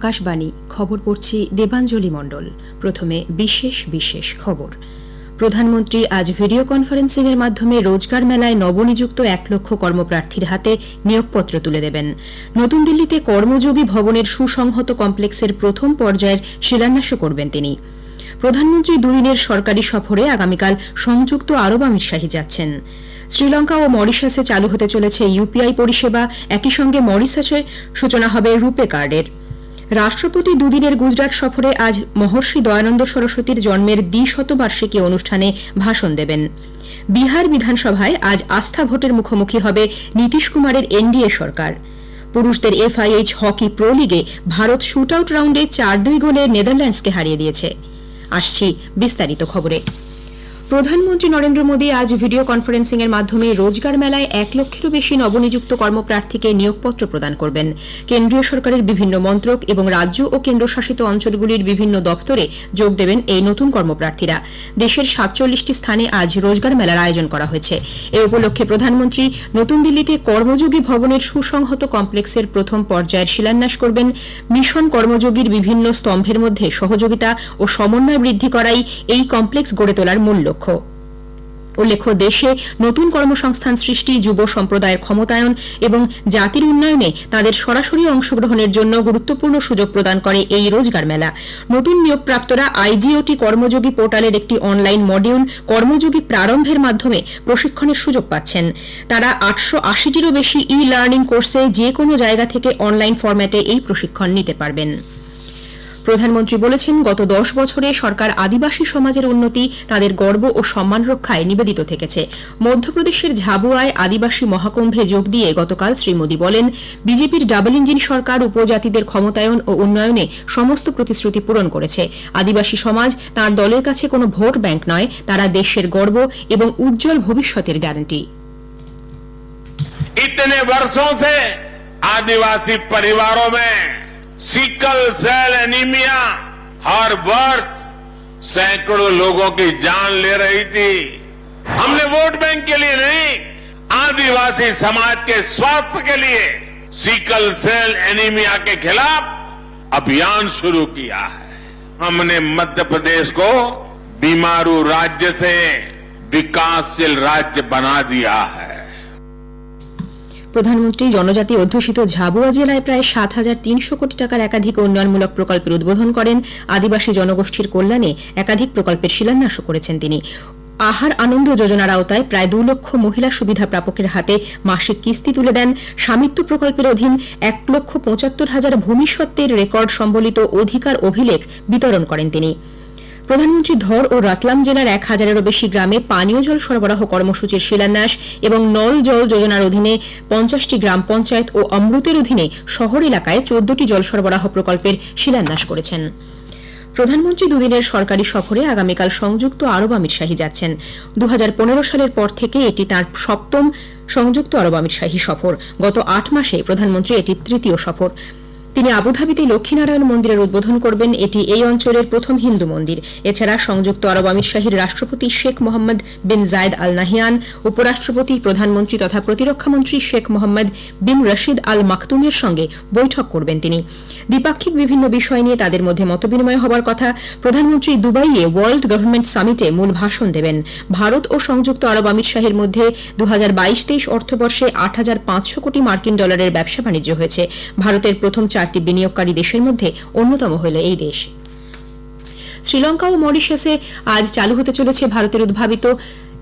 আকাশবাণী, খবর পড়ছি দেবাঞ্জলি মণ্ডল। প্রথমে বিশেষ বিশেষ খবর। প্রধানমন্ত্রী আজ ভিডিও কনফারেন্সিং এর মাধ্যমে রোজগার মেলায় নবনিযুক্ত এক লক্ষ কর্মপ্রার্থীর হাতে নিয়োগপত্র তুলে দেবেন। নতুন দিল্লিতে কর্মযোগী ভবনের সুসংহত কমপ্লেক্সের প্রথম পর্যায়ের শিলান্যাসও করবেন তিনি। প্রধানমন্ত্রী দুদিনের সরকারি সফরে আগামীকাল সংযুক্ত আরব আমিরশাহী যাচ্ছেন। শ্রীলঙ্কা ও মরিশাসে চালু হতে চলেছে ইউপিআই পরিষেবা। একই সঙ্গে মরিশাসের সূচনা হবে রূপে কার্ডের। রাষ্ট্রপতি দুদিনের গুজরাট সফরে আজ মহর্ষি দয়ানন্দ সরস্বতীর জন্মের দ্বিশতবার্ষিকী অনুষ্ঠানে ভাষণ দেবেন। বিহার বিধানসভায় আজ আস্থা ভোটের মুখোমুখি হবে নীতিশ কুমারের এনডিএ সরকার। পুরুষদের এফআইএইচ হকি প্রো লিগে ভারত শুট আউট রাউন্ডে চার দুই গোলে নেদারল্যান্ডসকে হারিয়ে দিয়েছে। আসছি বিস্তারিত খবরে। প্রধানমন্ত্রী নরেন্দ্র মোদী আজ ভিডিও কনফারেন্সিং এর মাধ্যমে রোজগার মেলায় এক লক্ষেরও বেশি নবনিযুক্ত কর্মপ্রার্থীকে নিয়োগপত্র প্রদান করবেন। কেন্দ্রীয় সরকারের বিভিন্ন মন্ত্রক এবং রাজ্য ও কেন্দ্রশাসিত অঞ্চলগুলির বিভিন্ন দপ্তরে যোগ দেবেন এই নতুন কর্মপ্রার্থীরা। দেশের সাতচল্লিশটি স্থানে আজ রোজগার মেলার আয়োজন করা হয়েছে। এ উপলক্ষে প্রধানমন্ত্রী নতুন দিল্লিতে কর্মযোগী ভবনের সুসংহত কমপ্লেক্সের প্রথম পর্যায়ের শিলান্যাস করবেন। মিশন কর্মযোগীর বিভিন্ন স্তম্ভের মধ্যে সহযোগিতা ও সমন্বয় বৃদ্ধি করাই এই কমপ্লেক্স গড়ে তোলার মূল লক্ষ্য। উল্লেখ্য, দেশে নতুন কর্মসংস্থান সৃষ্টি, যুব সম্প্রদায়ের ক্ষমতায়ন এবং জাতির উন্নয়নে তাদের সরাসরি অংশগ্রহণের জন্য গুরুত্বপূর্ণ সুযোগ প্রদান করে এই রোজগার মেলা। নতুন নিয়োগপ্রাপ্তরা আইজিওটি কর্মযোগী পোর্টালের একটি অনলাইন মডিউল কর্মযোগী প্রারম্ভের মাধ্যমে প্রশিক্ষণের সুযোগ পাচ্ছেন। তারা আটশো আশিটিরও বেশি ই লার্নিং কোর্সে যে কোনো জায়গা থেকে অনলাইন ফরম্যাটে এই প্রশিক্ষণ নিতে পারবেন। প্রধানমন্ত্রী বলেছেন গত দশ বছরে সরকার আদিবাসী সমাজের উন্নতি তাদের গর্ব ও সম্মান রক্ষায় নিবেদিত থেকেছে মধ্যপ্রদেশের ঝাবুয়ায় আদিবাসী মহাকুম্ভে যোগ দিয়ে গতকাল শ্রী মোদী বলেন বিজেপির ডাবল ইঞ্জিন সরকার উপজাতিদের ক্ষমতায়ন ও উন্নয়নে সমস্ত প্রতিশ্রুতি পূরণ করেছে আদিবাসী সমাজ তার দলের কাছে কোনো ভোট ব্যাংক নয় তারা দেশের গর্ব এবং উজ্জ্বল ভবিষ্যতের গ্যারান্টি इतने वर्षों से आदिवासी परिवारों में सिकल सेल एनीमिया। हर वर्ष सैकड़ों लोगों की जान ले रही थी। हमने वोट बैंक के लिए नहीं, आदिवासी समाज के स्वास्थ्य के लिए सिकल सेल एनीमिया के खिलाफ अभियान शुरू किया है। हमने मध्य प्रदेश को बीमारू राज्य से विकासशील राज्य बना दिया है। প্রধানমন্ত্রী জনজাতি অধ্যুষিত ঝাবুয়া জেলায় প্রায় সাত হাজার তিনশো কোটি টাকার একাধিক উন্নয়নমূলক প্রকল্পের উদ্বোধন করেন আদিবাসী জনগোষ্ঠীর কল্যাণে একাধিক প্রকল্পের শিলান্যাসও করেছেন তিনি। আহার আনন্দ যোজনার আওতায় প্রায় দু লক্ষ মহিলা সুবিধা প্রাপকের হাতে মাসিক কিস্তি তুলে দেন। স্বামিত্ব প্রকল্পের অধীন এক লক্ষ পঁচাত্তর হাজার ভূমিসত্ত্বের রেকর্ড সম্বলিত অধিকার অভিলেখ বিতরণ করেন তিনি। প্রধানমন্ত্রী ধর ও রাতলাম জেলার এক হাজারেরও বেশি গ্রামে পানীয় জল সরবরাহ কর্মসূচির শিলান্যাস এবং নল জল যোজনার অধীনে পঞ্চাশটি গ্রাম পঞ্চায়েত ও অমৃতের অধীনে শহর এলাকায় চোদ্দটি জল সরবরাহ প্রকল্পের শিলান্যাস করেছেন। প্রধানমন্ত্রী দুদিনের সরকারি সফরে আগামীকাল সংযুক্ত আরব আমিরশাহী যাচ্ছেন। দু হাজার পনেরো সালের পর থেকে এটি তার সপ্তম সংযুক্ত আরব আমিরশাহী সফর। গত আট মাসে প্রধানমন্ত্রী এটি তৃতীয় সফর। তিনি আবুধাবিতে লক্ষ্মীনারায়ণ মন্দিরের উদ্বোধন করবেন। এটি এই অঞ্চলের প্রথম হিন্দু মন্দির। এছাড়া সংযুক্ত আরব আমিরশাহীর রাষ্ট্রপতি শেখ মোহাম্মদ বিন জায়দ আল নাহিয়ান উপরাষ্ট্রপতি, প্রধানমন্ত্রী তথা প্রতিরক্ষামন্ত্রী শেখ মোহাম্মদ বিন রশিদ আল মাকতুমের সঙ্গে বৈঠক করবেন তিনি। দ্বিপাক্ষিক বিভিন্ন বিষয় নিয়ে তাদের মধ্যে মতবিনিময় হবার কথা প্রধানমন্ত্রী দুবাইয়ে ওয়ার্ল্ড গভর্নমেন্ট সামিটে মূল ভাষণ দেবেন। ভারত ও সংযুক্ত আরব আমির আমিরশাহীর মধ্যে দু হাজার বাইশ তেইশ অর্থবর্ষে আট হাজার পাঁচশো কোটি মার্কিন ডলারের ব্যবসা বাণিজ্য হয়েছে। ভারতের প্রথম চারটি বিনিয়োগকারী দেশের মধ্যে অন্যতম হল এই দেশ। শ্রীলঙ্কা ও মরিশাসে আজ চালু হতে চলেছে ভারতের উদ্ভাবিত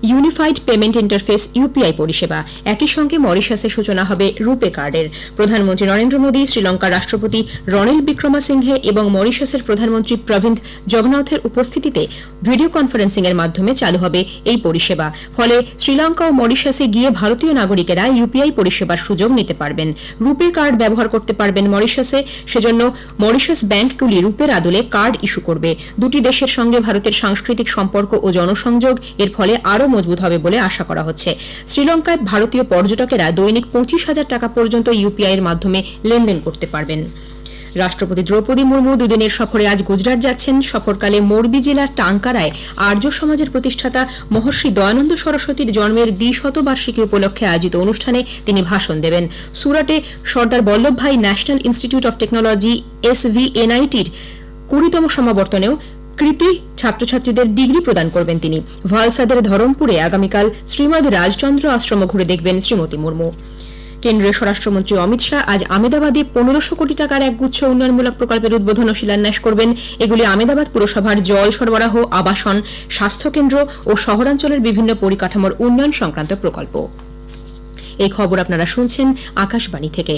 ইউনিফাইড পেমেন্ট ইন্টারফেস ইউপিআই পরিষেবা। একই সঙ্গে মরিশাসে সূচনা হবে রূপে কার্ডের। প্রধানমন্ত্রী নরেন্দ্র মোদী, শ্রীলঙ্কার রাষ্ট্রপতি রনিল বিক্রমাসিংহে এবং মরিশাসের প্রধানমন্ত্রী প্রভিন্দ জগন্নাথের উপস্থিতিতে ভিডিও কনফারেন্সিং এর মাধ্যমে চালু হবে এই পরিষেবা। ফলে শ্রীলঙ্কা ও মরিশাসে গিয়ে ভারতীয় নাগরিকেরা ইউপিআই পরিষেবার সুযোগ নিতে পারবেন। রূপে কার্ড ব্যবহার করতে পারবেন মরিশাসে। সেজন্য মরিশাস ব্যাংকগুলি রূপের আদলে কার্ড ইস্যু করবে। দুটি দেশের সঙ্গে ভারতের সাংস্কৃতিক সম্পর্ক ও জনসংযোগ এর ফলে আরও মজবুত হবে বলে আশা করা হচ্ছে। শ্রীলঙ্কায় ভারতীয় পর্যটকেরা দৈনিক পঁচিশ হাজার টাকা পর্যন্ত ইউপিআই এর মাধ্যমে লেনদেন করতে পারবেন। রাষ্ট্রপতি দ্রৌপদী মুর্মু দুদিনের সফরে আজ গুজরাট যাচ্ছেন। সফরকালে মোরবি জেলার টাঙ্কারায় আর্য সমাজের প্রতিষ্ঠাতা মহর্ষি দয়ানন্দ সরস্বতীর জন্মের দ্বিশতবার্ষিকী উপলক্ষে আয়োজিত অনুষ্ঠানে তিনি ভাষণ দেবেন। সুরাটে Sardar Vallabhbhai National Institute of Technology এসভিএনআইটির কুড়িতম সমাবর্তনেও কৃতি ছাত্রছাত্রীদের ডিগ্রি প্রদান করবেন তিনি। ভালসাদের ধরমপুরে আগামীকাল শ্রীমদ রাজচন্দ্র আশ্রম ঘুরে দেখবেন শ্রীমতী মুর্মু। কেন্দ্রীয় স্বরাষ্ট্রমন্ত্রী অমিত শাহ আজ আমেদাবাদে পনেরোশো কোটি টাকার একগুচ্ছ উন্নয়নমূলক প্রকল্পের উদ্বোধন ও শিলান্যাস করবেন। এগুলি আমেদাবাদ পুরসভার জল সরবরাহ, আবাসন, স্বাস্থ্যকেন্দ্র ও শহরাঞ্চলের বিভিন্ন পরিকাঠামোর উন্নয়ন সংক্রান্ত প্রকল্প। এই খবর আপনারা শুনছেন আকাশবাণী থেকে।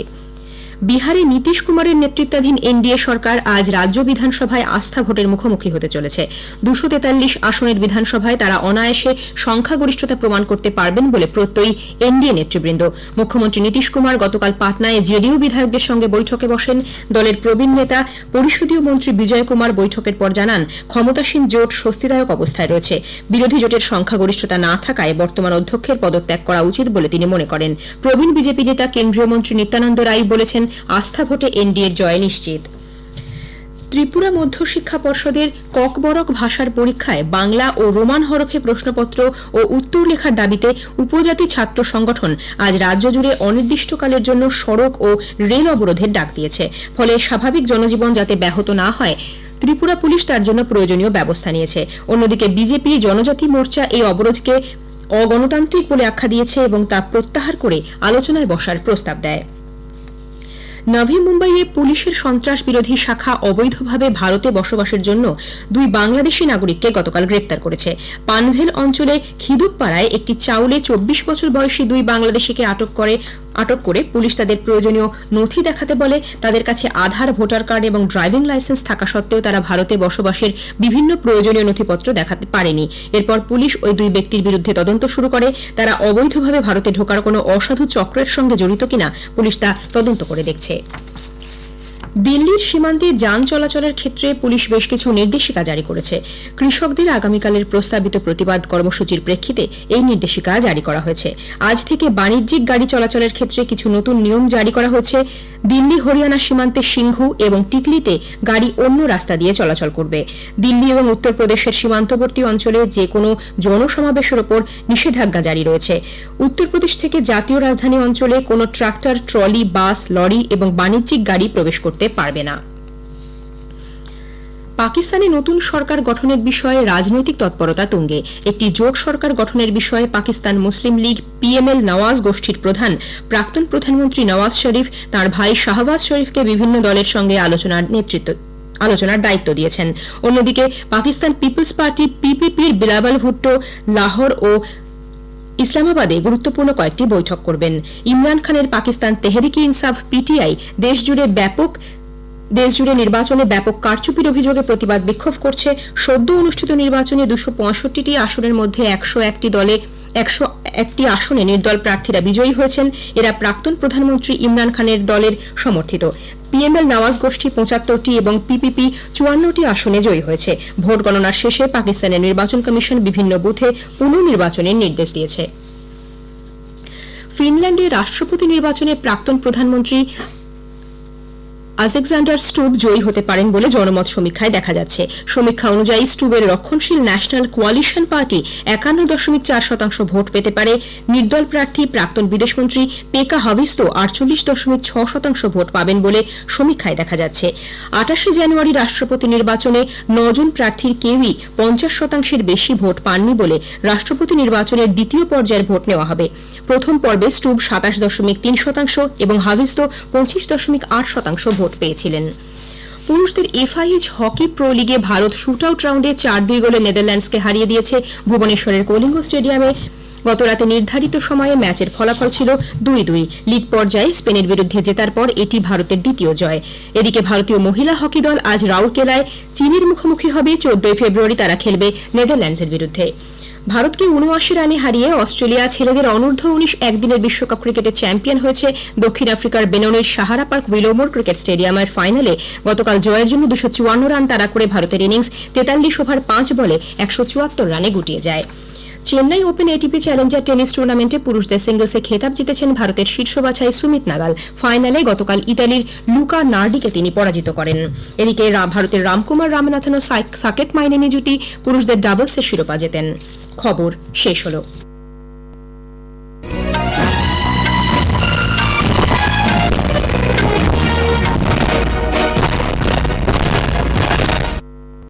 বিহারে নীতিশ কুমারের নেতৃত্বাধীন এনডিএ সরকার আজ রাজ্য বিধানসভায় আস্থা ভোটের মুখোমুখি হতে চলেছে। দুশো তেতাল্লিশ আসনের বিধানসভায় তারা অনায়াসে সংখ্যাগরিষ্ঠতা প্রমাণ করতে পারবেন বলে প্রত্যয়ী এনডিএ নেতৃবৃন্দ। মুখ্যমন্ত্রী নীতিশ কুমার গতকাল পাটনায় জেডিইউ বিধায়কদের সঙ্গে বৈঠকে বসেন। দলের প্রবীণ নেতা, পরিষদীয় মন্ত্রী বিজয় কুমার বৈঠকের পর জানান, ক্ষমতাসীন জোট স্বস্তিদায়ক অবস্থায় রয়েছে। বিরোধী জোটের সংখ্যাগরিষ্ঠতা না থাকায় বর্তমান অধ্যক্ষের পদত্যাগ করা উচিত বলে তিনি মনে করেন। প্রবীণ বিজেপি নেতা, কেন্দ্রীয় মন্ত্রী নিত্যানন্দ রায় বলেছেন আস্থা ভোটে এনডিএর জয় নিশ্চিত। ত্রিপুরা মধ্য শিক্ষা পর্ষদের ককবরক ভাষার পরীক্ষায় বাংলা ও রোমান হরফে প্রশ্নপত্র ও উত্তর লেখার দাবিতে উপজাতি ছাত্র সংগঠন আজ রাজ্য জুড়ে অনির্দিষ্টকালের জন্য সড়ক ও রেল অবরোধের ডাক দিয়েছে। ফলে স্বাভাবিক জনজীবন যাতে ব্যাহত না হয়, ত্রিপুরা পুলিশ তার জন্য প্রয়োজনীয় ব্যবস্থা নিয়েছে। অন্যদিকে বিজেপি জনজাতি মোর্চা এই অবরোধকে অগণতান্ত্রিক বলে আখ্যা দিয়েছে এবং তা প্রত্যাহার করে আলোচনায় বসার প্রস্তাব দেয়। নভি মুম্বাইয়ে পুলিশের সন্ত্রাস বিরোধী শাখা অবৈধভাবে ভারতে বসবাসের জন্য দুই বাংলাদেশি নাগরিককে গতকাল গ্রেপ্তার করেছে। পানভেল অঞ্চলে খিদুকপাড়ায় একটি চাউলে চব্বিশ বছর বয়সী দুই বাংলাদেশিকে আটক করে আটক করে পুলিশ তাদের প্রয়োজনীয় নথি দেখাতে বলে। তাদের কাছে আধার, ভোটার কার্ড এবং ড্রাইভিং লাইসেন্স থাকা সত্ত্বেও তারা ভারতে বসবাসের বিভিন্ন প্রয়োজনীয় নথিপত্র দেখাতে পারেনি। এরপর পুলিশ ওই দুই ব্যক্তির বিরুদ্ধে তদন্ত শুরু করে। তারা অবৈধভাবে ভারতে ঢোকার কোনো অসাধু চক্রের সঙ্গে জড়িত কিনা পুলিশ তা তদন্ত করে দেখছে। দিল্লির সীমান্তে যান চলাচলের ক্ষেত্রে পুলিশ বেশ কিছু নির্দেশিকা জারি করেছে। কৃষকদের আগামীকালের প্রস্তাবিত প্রতিবাদ কর্মসূচির প্রেক্ষিতে এই নির্দেশিকা জারি করা হয়েছে। আজ থেকে বাণিজ্যিক গাড়ি চলাচলের ক্ষেত্রে কিছু নতুন নিয়ম জারি করা হয়েছে। দিল্লি, হরিয়ানা সীমান্তে সিংহু এবং টিকলিতে গাড়ি অন্য রাস্তা দিয়ে চলাচল করবে। দিল্লি এবং উত্তরপ্রদেশের সীমান্তবর্তী অঞ্চলে যে কোনো জনসমাবেশের ওপর নিষেধাজ্ঞা জারি রয়েছে। উত্তরপ্রদেশ থেকে জাতীয় রাজধানী অঞ্চলে কোনো ট্রাক্টর, ট্রলি, বাস, লরি এবং বাণিজ্যিক গাড়ি প্রবেশ করতে পারবে না। পাকিস্তানে নতুন সরকার গঠনের বিষয়ে রাজনৈতিক তৎপরতা তুঙ্গে। একটি জোট সরকার গঠনের বিষয়ে পাকিস্তান মুসলিম লীগ পিএমএল নওয়াজ গোষ্ঠীর প্রধান, প্রাক্তন প্রধানমন্ত্রী নওয়াজ শরীফ, তার ভাই শাহবাজ শরীফকে বিভিন্ন দলের সঙ্গে আলোচনার নেতৃত্ব, আলোচনার দায়িত্ব দিয়েছেন। অন্যদিকে পাকিস্তান পিপলস পার্টি, পিপিপির বিলাবাল ভুট্টো, লাহোর ও ইসলামাবাদে গুরুত্বপূর্ণ কয়েকটি বৈঠক করবেন। ইমরান খানের পাকিস্তান তেহরিকি ইনসাফ, পিটিআই, দেশজুড়ে ব্যাপক দেশজুড়ে নির্বাচনে ব্যাপক কারচুপির অভিযোগে প্রতিবাদ বিক্ষোভ করছে। সদ্য অনুষ্ঠিত নির্বাচনে দুশো পঁয়ষট্টিটি আসনের মধ্যে একশো একটি দলে একশো একটি আসনে নির্দল প্রার্থীরা বিজয়ী হয়েছেন। এরা প্রাক্তন প্রধানমন্ত্রী ইমরান খানের দলের সমর্থিত। পিএমএল নওয়াজ গোষ্ঠী পঁচাত্তরটি এবং পিপিপি চুয়ান্নটি আসনে জয়ী হয়েছে। ভোট গণনার শেষে পাকিস্তানের নির্বাচন কমিশন বিভিন্ন বুথে পুনর্নির্বাচনের নির্দেশ দিয়েছে। ফিনল্যান্ডে রাষ্ট্রপতি নির্বাচনে প্রাক্তন প্রধানমন্ত্রী আলেকজান্ডার স্টুব জয়ী হতে পারেন বলে জনমত সমীক্ষায় দেখা যাচ্ছে। সমীক্ষা অনুযায়ী স্টুবের রক্ষণশীল ন্যাশনাল কোয়ালিশন পার্টি একান্ন দশমিক চার শতাংশ ভোট পেতে পারে। নির্দল প্রার্থী প্রাক্তন বিদেশমন্ত্রী পেকা হাভিস্ত আটচল্লিশ দশমিক ছ শতাংশ ভোট পাবেন বলে সমীক্ষায় দেখা যাচ্ছে। আটাশে জানুয়ারি রাষ্ট্রপতি নির্বাচনে নজন প্রার্থীর কেউই পঞ্চাশ শতাংশের বেশি ভোট পাননি বলে রাষ্ট্রপতি নির্বাচনের দ্বিতীয় পর্যায়ের ভোট নেওয়া হবে। প্রথম পর্বে স্টুব সাতাশ দশমিক তিন শতাংশ এবং হাভিস্ত পঁচিশ দশমিক আট শতাংশ ভোট পেয়েছিলেন। পুরুষদের এফআইএইচ হকি প্রো লিগে ভারত শুট আউট রাউন্ডে চার দুই গোলে নেদারল্যান্ডসকে হারিয়ে দিয়েছে ভুবনেশ্বরের কলিঙ্গ স্টেডিয়ামে। গতরাতে নির্ধারিত সময়ে ম্যাচের ফলাফল ছিল দুই দুই লিগ পর্যায়ে স্পেনের বিরুদ্ধে জেতার পর এটি ভারতের দ্বিতীয় জয়। এদিকে ভারতীয় মহিলা হকি দল আজ রাউরকেলায় চীনের মুখোমুখি হবে। চোদ্দই ফেব্রুয়ারি তারা খেলবে নেদারল্যান্ডসের বিরুদ্ধে। ভারতকে উনআশি রানে হারিয়ে অস্ট্রেলিয়া ছেলেদের অনূর্ধ্ব উনিশ একদিনের বিশ্বকাপ ক্রিকেটে চ্যাম্পিয়ন হয়েছে দক্ষিণ আফ্রিকার বেননের সাহারা পার্ক উইলোমোর ক্রিকেট স্টেডিয়ামের ফাইনালে। গতকাল জয়ের জন্য দুশো চুয়ান্ন রান তাড়া করে ভারতের ইনিংস তেতাল্লিশ ওভার পাঁচ বলে একশো চুয়াত্তর রানে গুটিয়ে যায়। Chennai Open ATP Challenger tennis টুর্নামেন্টে পুরুষদের সিঙ্গলসে খেতাব জিতেছেন ভারতের শীর্ষ বাছাই সুমিত নাগাল। ফাইনালে গতকাল ইতালির লুকা নার্ডিকে তিনি পরাজিত করেন। এদিকে ভারতের রামকুমার রামনাথন ও সাকেত মাইনেনি জুটি পুরুষদের ডাবলসের শিরোপা জেতেন। খবর শেষ হলো।